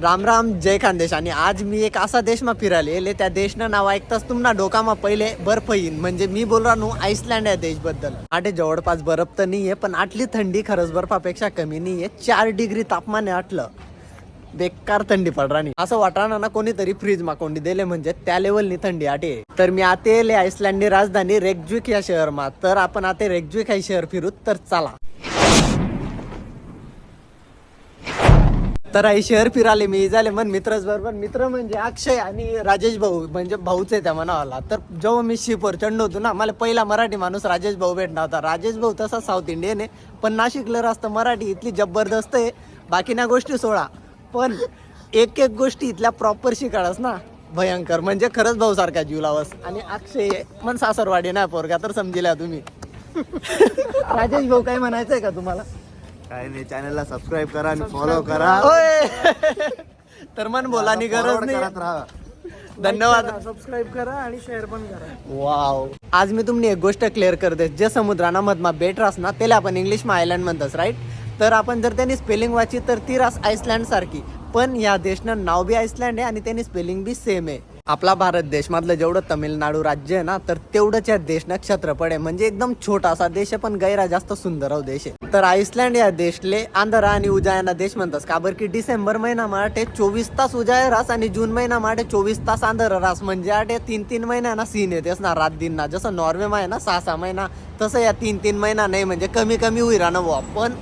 राम राम जय खानदेश. आणि आज मी एक असा देश मा फिरायला येले त्या देशनं नाव ऐकताच तुम्हाला डोकामा पहिले बर्फ येईन. म्हणजे मी बोल राहू आईसलँड या देशबद्दल आठे जवळपास बर्फ तर नाहीये पण आटली थंडी खरंच बर्फापेक्षा कमी नाहीये. चार डिग्री तापमान आटलं. बेकार थंडी पड राणी. असं वाटणार ना कोणीतरी फ्रीज माकोंडी दिले म्हणजे त्या लेवलनी थंडी आटे. तर मी आता येले आईसलँडनी राजधानी रेगज्विक या शहर मा तर आपण आता रेगज्विक हे शहर फिरूत तर चला. तर आई शहर फिराले मी झाले मन मित्रच बरोबर. मित्र म्हणजे अक्षय आणि राजेश भाऊ म्हणजे भाऊच आहे त्या मनावाला. तर जेव्हा मी शिपवर चढलो होतो ना मला पहिला मराठी माणूस राजेश भाऊ भेटला होता. राजेश भाऊ तसा साऊथ इंडियन आहे पण नाशिकला असतं मराठी इथली जबरदस्त आहे. बाकी ना गोष्टी सोळा पण एक एक गोष्टी इथल्या प्रॉपर शिकाळस ना भयंकर. म्हणजे खरंच भाऊ सारखा जीव लावस. आणि अक्षय आहे. मन सासरवाडी ना पोरगा तर समजिल्या तुम्ही. राजेश भाऊ काय आहे का तुम्हाला? काय नाही चॅनलला सबस्क्राईब करा आणि फॉलो करा. होय. तर मन बोलानी गरज Forward नाही. करत राहा. धन्यवाद. सबस्क्राईब करा आणि शेअर पण करा. वाव. आज मी तुम्ही एक गोष्ट क्लिअर करते. जे समुद्राना मधमा बेट रास ना त्याला आपण इंग्लिश मा आयलँड म्हणतस राईट तर आपण जर त्यांनी स्पेलिंग वाची तर ती रास आईसलँड सारखी. पण या देशनं नाव बी आईसलँड आहे आणि त्यांनी स्पेलिंग बी सेम आहे. आपला भारत देश मधलं जेवढं तमिळनाडू राज्य आहे ना तर तेवढंच या देश नक्षत्रपड आहे. म्हणजे एकदम छोटासा देश आहे पण गैरा जास्त सुंदर हो देश आहे. तर आईसलँड या देशले आंध्रा आणि उजायना देश म्हणतात. का बरं की डिसेंबर महिना माटे चोवीस तास उजाय रास आणि जून महिना माटे चोवीस तास आंध्र रास. म्हणजे आटे तीन तीन महिना ना सीन येतेच ना रात दिन ना. जसं नॉर्वे आहे ना सहा सहा महिना तसं या तीन तीन महिना नाही. म्हणजे कमी कमी होई राहणं पण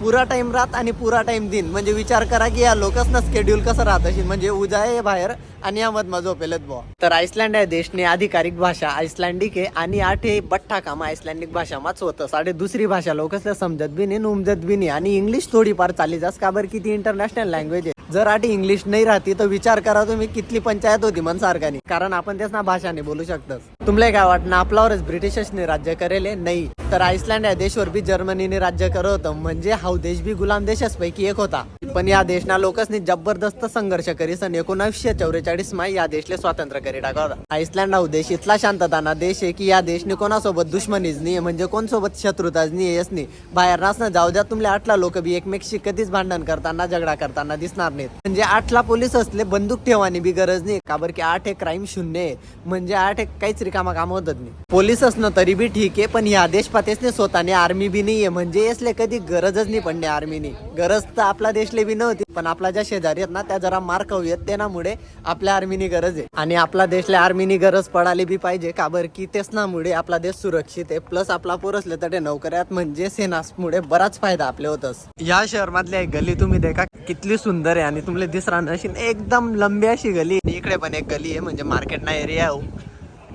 पुरा टाइम रात आणि पुरा टाइम दिन. म्हणजे विचार करा की या लोकसनं स्केड्यूल कसं राहत असेल. म्हणजे उद्या आहे बाहेर आणि या मधमा झोपेलत बुवा. तर आईसलँड या देशने अधिकारिक भाषा. आइसलँडिक आहे आणि आठ हे बठ्ठा काम आईसलँडिक भाषा माच होतं. साडे दुसरी भाषा लोकसला समजत बी नाही उमजत बी नाही. आणि इंग्लिश थोडीफार चाली जास. का बरं? किती इंटरनॅशनल लँग्वेज आहे. जर आठी इंग्लिश नाही राहती तर विचार करा तुम्ही कितली पंचायत होती मन सारखानी कारण आपण तेच ना भाषाने बोलू शकतस. तुम्हाला काय वाटणं आपल्यावरच ब्रिटिशर्सने राज्य करेले? नाही. तर आईसलँड या देशवर बी जर्मनीने राज्य करत होतं. म्हणजे हा देश बी गुलाम देशाच पैकी एक होता. पण या देशना लोकसनी जबरदस्त संघर्ष करी सन एकोणीसशे चौवेचाळीस मा या देशले स्वातंत्र्य करी टाका होता. आईसलँड हा देश इथला शांतताना देश आहे की या देशने कोणासोबत दुश्मनीच नाही म्हणजे कोणसोबत शत्रुताच नाही येस नाही बाहेर ना जाऊ द्या तुमले आठला लोक बी एकमेकशी कधीच भांडण करताना झगडा करताना दिसणार नाहीत म्हणजे आठला पोलीस असले बंदूक ठेवानी बी गरज नाही. का बरं की आठ एक क्राईम शून्य आहे? म्हणजे आठ एक काहीच रिकामा काम होत नाही. पोलीस असणं तरी बी ठीक आहे पण या देश पातेसने स्वतःने आर्मी बी नाहीये म्हणजे यसले कधी गरजच नाही पडणे आर्मीनी गरज तर आपला देशले बी नव्हती पण आपला ज्या शेजारी आहेत ना त्या जरा मार खाऊ येत त्यामुळे आपल्या आर्मीनी गरज आहे. आणि आपला देशला आर्मीनी गरज पडाली बी पाहिजे. का बरं की तेचनामुळे आपला देश सुरक्षित आहे. प्लस आपला पोरसले तर नोकऱ्यात म्हणजे सेनासमुळे बराच फायदा आपले होतच. या शहर मधल्या एक गली तुम्ही देखा कितली सुंदर आहे. आणि तुमले दिसरा अशी एकदम लंबी अशी गली. आहे. इकडे पण एक गली आहे म्हणजे मार्केट ना एरिया हो.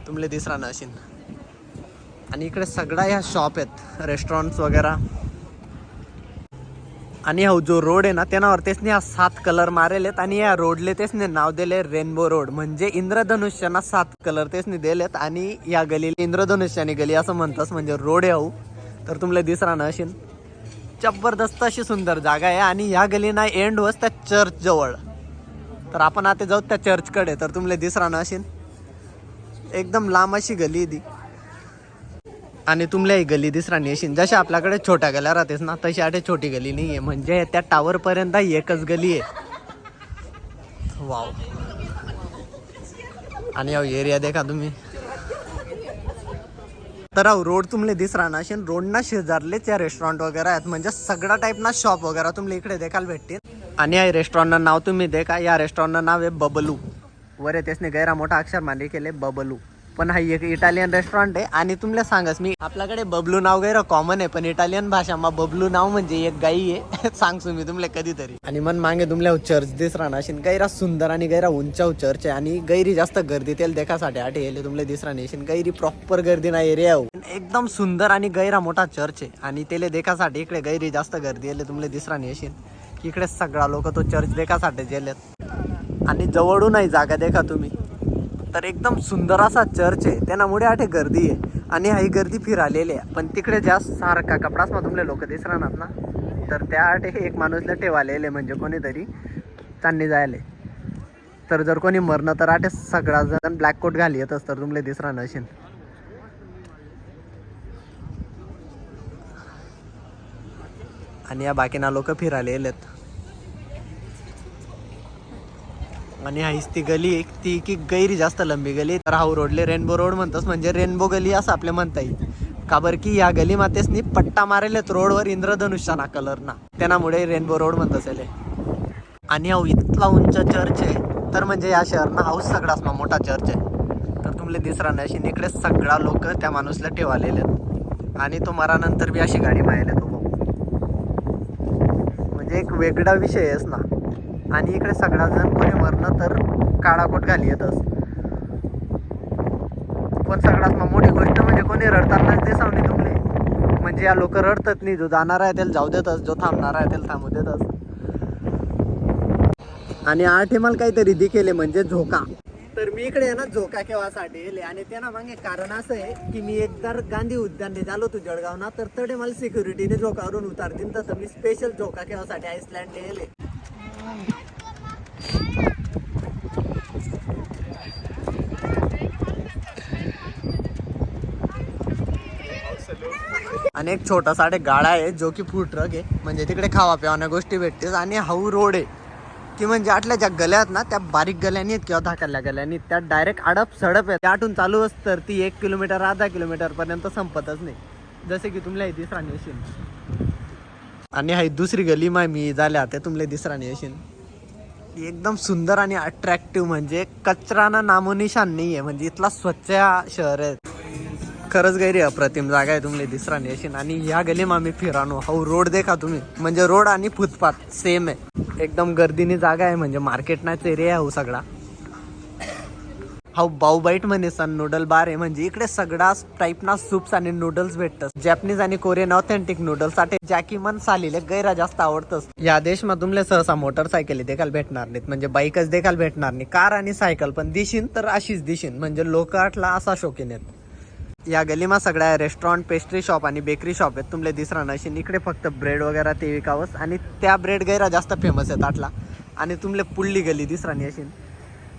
तुमले दिसरा अशी आणि इकडे सगळा ह्या शॉप आहेत रेस्टॉरंट्स वगैरे. आणि हा जो रोड आहे ना त्यानावर तेचने हा सात कलर मारेलेत आणि या रोडले तेचने नाव दिले रेनबो रोड म्हणजे इंद्रधनुष्याना सात कलर तेचने दिलेत आणि या गलीला इंद्रधनुष्यानी गली असं म्हणतात म्हणजे रोड आहे हो. तर तुमले दिसरा ना अशी जबरदस्त अशी सुंदर जागा आहे आणि ह्या गलीना एंड वस त्या चर्च जवळ. तर आपण आता जाऊ त्या चर्चकडे तर तुमले दिसरा ना अशी एकदम लांब अशी गली आहे ती. आणि तुमल्या ही गली दिसरा येशील जशा आपल्याकडे छोट्या गल्या राहतेस ना तशी आठे छोटी गली नाही आहे म्हणजे त्या टावर पर्यंत एकच गली आहे. वाव. आणि हा एरिया देखा तुम्ही. तर रोड तुमले दिसरा ना असेल रोड ना शेजारलेच या रेस्टॉरंट वगैरे आहेत. म्हणजे सगळा टाईप ना शॉप वगैरे तुमले इकडे देखाल भेटतील. आणि या रेस्टॉरंटनं नाव तुम्ही देखा. या रेस्टॉरंटनं नाव आहे बबलू. वर त्यासने गैरा मोठा अक्षर मांडे केले बबलू. पण हा एक इटालियन रेस्टॉरंट आहे. आणि तुम्हाला सांगस मी आपल्याकडे बबलू नाव गैर कॉमन आहे पण इटालियन भाषा मा बबलू नाव म्हणजे एक गाई आहे. सांगसू मी तुमले कधीतरी. आणि मन मागे तुमल्या चर्च दिस राहणार. असेल गैरा सुंदर आणि गैरा उंचाव चर्च आहे. आणि गैरी जास्त गर्दी तेल देखासाठी आठे येले तुमले दिस राहणे असेल गैरी प्रॉपर गर्दी नाही एरिया एकदम सुंदर आणि गैरा मोठा चर्च आहे. आणि तेले देखासाठी इकडे गैरी जास्त गर्दी येले तुमले दिस राहणे असेल इकडे सगळा लोक तो चर्च देखासाठी गेलेत आणि जवळूनही जागा देखा तुम्ही. तर एकदम सुंदर असा चर्च आहे. त्यामुळे आठे गर्दी आहे. आणि ही गर्दी फिरालेली आहे. पण तिकडे जास्त सारखा कपडाच तुमले लोक दिस राहणार ना. तर त्या आठे एक माणूसला ठेवालेले म्हणजे कोणीतरी. चांदणी जायले. तर जर कोणी मरणं तर आठे सगळा जण ब्लॅक कोट घाली येतच. तर तुमले दिस राहणार असेल आणि या बाकीना लोक फिरायला येलेत आणि हाईच ती गली एक ती की गैरी जास्त लंबी गली. तर हाऊ रोडले रेनबो रोड म्हणतोस म्हणजे रेनबो गली असं आपले म्हणता येईल. का बरं की या गली मातेसनी पट्टा मारेलेत रोडवर इंद्रधनुष्याना कलरना. त्यामुळे रेनबो रोड म्हणत असेल आणि हा इतका उंच चर्च आहे तर म्हणजे या शहरना हाऊस सगळाच ना मोठा चर्च आहे. तर तुमले दिसरा नाही अशी इकडे सगळा लोक त्या माणूसला ठेवालेले आहेत. आणि तो मरानंतर बी अशी गाडी मायले तो म्हणजे एक वेगळा विषय आहेस ना. आणि इकडे सगळा जण कोणी मरणं तर काळाकोट घाली येतच. पण सगळ्यात मग मोठी गोष्ट म्हणजे कोणी रडतानाच दिसावली तुमले म्हणजे या लोक रडतात नाही जो जाणार आहे त्याला जाऊ देतच जो थांबणार आहे त्याला थांबू देतच. आणि आठ मला काहीतरी दिकेले म्हणजे झोका. तर मी इकडे आहे ना झोका केव्हासाठी येले? आणि त्यांना मागे कारण असं आहे की मी एकदा गांधी उद्यान झालो होतो जळगाव ना तर तडे मला सिक्युरिटीने झोकावरून उतारतील तसं मी स्पेशल झोका केव्हासाठी आईसलँड येले? आणि एक छोटासा एक गाडा आहे जो की फूड ट्रक आहे. म्हणजे तिकडे खावा पिवाण्या गोष्टी भेटतील. आणि हाऊ रोड आहे. की म्हणजे आटल्या ज्या गल्या आहेत ना त्या बारीक गल्यानी आहेत किंवा धाकल्या गल्यानी त्या डायरेक्ट अडप सडप आहे आटून चालू असत तर ती एक किलोमीटर अर्धा किलोमीटर पर्यंत संपतच नाही. जसे की तुमल्या दिसरा येशील आणि हाय दुसरी गली माय मी झाल्या ते तुमले दिसरा येशील एकदम सुंदर आणि अट्रॅक्टिव्ह म्हणजे कचराना नामोनिशान नाही आहे म्हणजे इथला स्वच्छ शहर आहे. खरंच गैरी अप्रतिम जागा आहे तुमले दिसरा नेशन आणि ह्या गलीम आम्ही फिरानो हा रोड देखा तुम्ही. म्हणजे रोड आणि फुटपाथ सेम आहे. एकदम गर्दीनी जागा आहे म्हणजे मार्केट नाच एरिया आहे हो सगळा. हाऊ बाऊबाईट म्हणे सन नूडल बार आहे. म्हणजे इकडे सगळा टाईप ना सूप्स आणि नूडल्स भेटतात. जॅपनीज आणि कोरियन ऑथेंटिक नूडल्ससाठी जॅकी मन सालीले गैरा जास्त आवडतच. या देशमा तुमले सहसा मोटरसायकली देखील भेटणार नाहीत. म्हणजे बाईकच देखील भेटणार नाही. कार आणि सायकल पण दिशीन तर अशीच दिशीन. म्हणजे लोकाटला असा शौकीन आहेत. या गलीमा सगळ्या रेस्टॉरंट पेस्ट्री शॉप आणि बेकरी शॉप आहेत. तुमले दिसरा नशीन इकडे फक्त ब्रेड वगैरे ते विकावंस. आणि त्या ब्रेड गैरा जास्त फेमस आहेत आटला आणि तुमले पुल्ली गली दिसरा अशी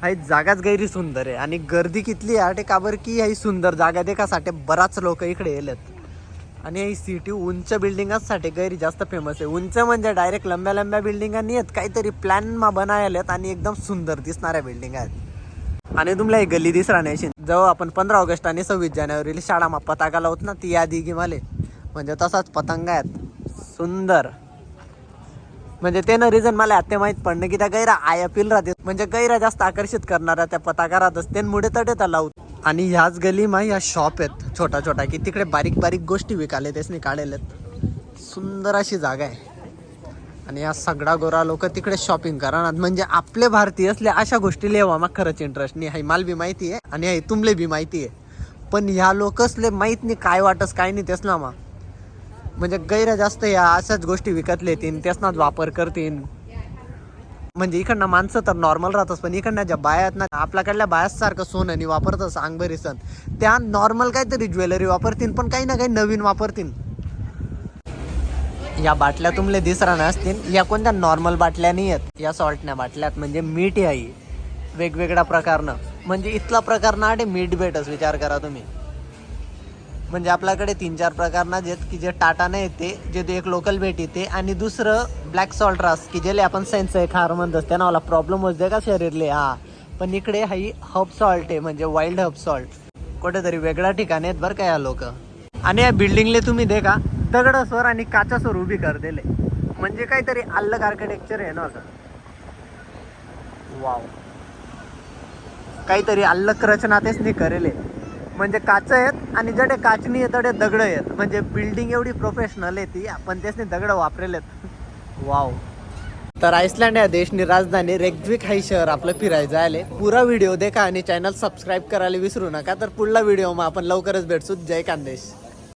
हाई जागाच गैरी सुंदर आहे. आणि गर्दी कितली आहे काबर की ही सुंदर जागा देखासाठी बराच लोक इकडे येलेत. आणि ही सिटी उंच बिल्डिंगासाठी गैरी जास्त फेमस आहे. उंच म्हणजे डायरेक्ट लंब्या लंब्या बिल्डिंगा नाही आहेत. काहीतरी प्लॅन मा आहेत आणि एकदम सुंदर दिसणाऱ्या बिल्डिंग आहेत. आणि तुम्हाला एक गल्ली दिस राहण्याची जवळ आपण पंधरा ऑगस्ट आणि सव्वीस जानेवारीला शाळामा पताका लावत ना ती यादी की म्हणजे तसाच पतंग आहेत. सुंदर. म्हणजे त्यानं रिझन मला आता माहीत पडणं की त्या गैरा आय अपील राहते म्हणजे गैरा जास्त आकर्षित करणाऱ्या त्या पताका राहतच त्यांमुळे तडे त्या लावत आणि ह्याच गली मा ह्या शॉप आहेत छोटा छोटा की तिकडे बारीक बारीक गोष्टी विकाले त्यासनी काढलेत सुंदर अशी जागा आहे. आणि या सगळा गोरा लोक तिकडे शॉपिंग करणार. म्हणजे आपले भारतीय असले अशा गोष्टी लेवा मग खरंच इंटरेस्ट नाही. हाय मला बी माहिती आहे आणि हाय तुमले बी माहिती आहे. पण ह्या लोकसले माहीत नाही काय वाटस काय नाही तेच मा. म्हणजे गैर जास्त या अशाच गोष्टी विकत लेतीन त्यासनाच वापर करतीन. म्हणजे इकडनं माणसं तर नॉर्मल राहतच पण इकडनं ज्या बाया आहेत ना आपल्याकडल्या बायासारखं सोनं आणि वापरतच अंगभरी सण त्या नॉर्मल काहीतरी ज्वेलरी वापरतीन पण काही ना काही नवीन वापरतीन. या बाटल्या तुमले दिसरा नसतील या कोणत्या नॉर्मल बाटल्या नाही आहेत या सॉल्टच्या बाटल्यात. म्हणजे मीठ आहे वेगवेगळ्या प्रकारनं म्हणजे इथला प्रकार ना आटे मीठ भेटच विचार करा तुम्ही. म्हणजे आपल्याकडे तीन चार प्रकारना जे की जे टाटाने येते जे ते एक लोकल भेट येते आणि दुसरं ब्लॅक सॉल्ट रास की जे आपण सेन्स एक हार म्हणत असते ना मला प्रॉब्लेम होते का शरीरले? हा. पण इकडे हाई हब सॉल्ट आहे म्हणजे वाईल्ड हब सॉल्ट कुठेतरी वेगळ्या ठिकाणी आहेत बरं का या लोक. आणि या बिल्डिंगले तुम्ही दे का दगडासवर आणि काचासवर उभी कर दिले म्हणजे काहीतरी अल्लग आर्किटेक्चर आहे ना असं वाव काहीतरी अल्लक रचना तेच नाही करेले. म्हणजे काच आहेत आणि जडे काचनी आहे तडे दगड आहेत. म्हणजे बिल्डिंग एवढी प्रोफेशनल आहे ती आपण त्यासनी दगड वापरेलेत. वाव तर आइसलँड या देशनी राजधानी रेग्विक हाई शहर आपलं फिरायचं आले पुरा व्हिडिओ देखा आणि चॅनल सबस्क्राईब करायला विसरू नका. तर पुढला व्हिडिओ मग आपण लवकरच भेटसू. जय कांदेश.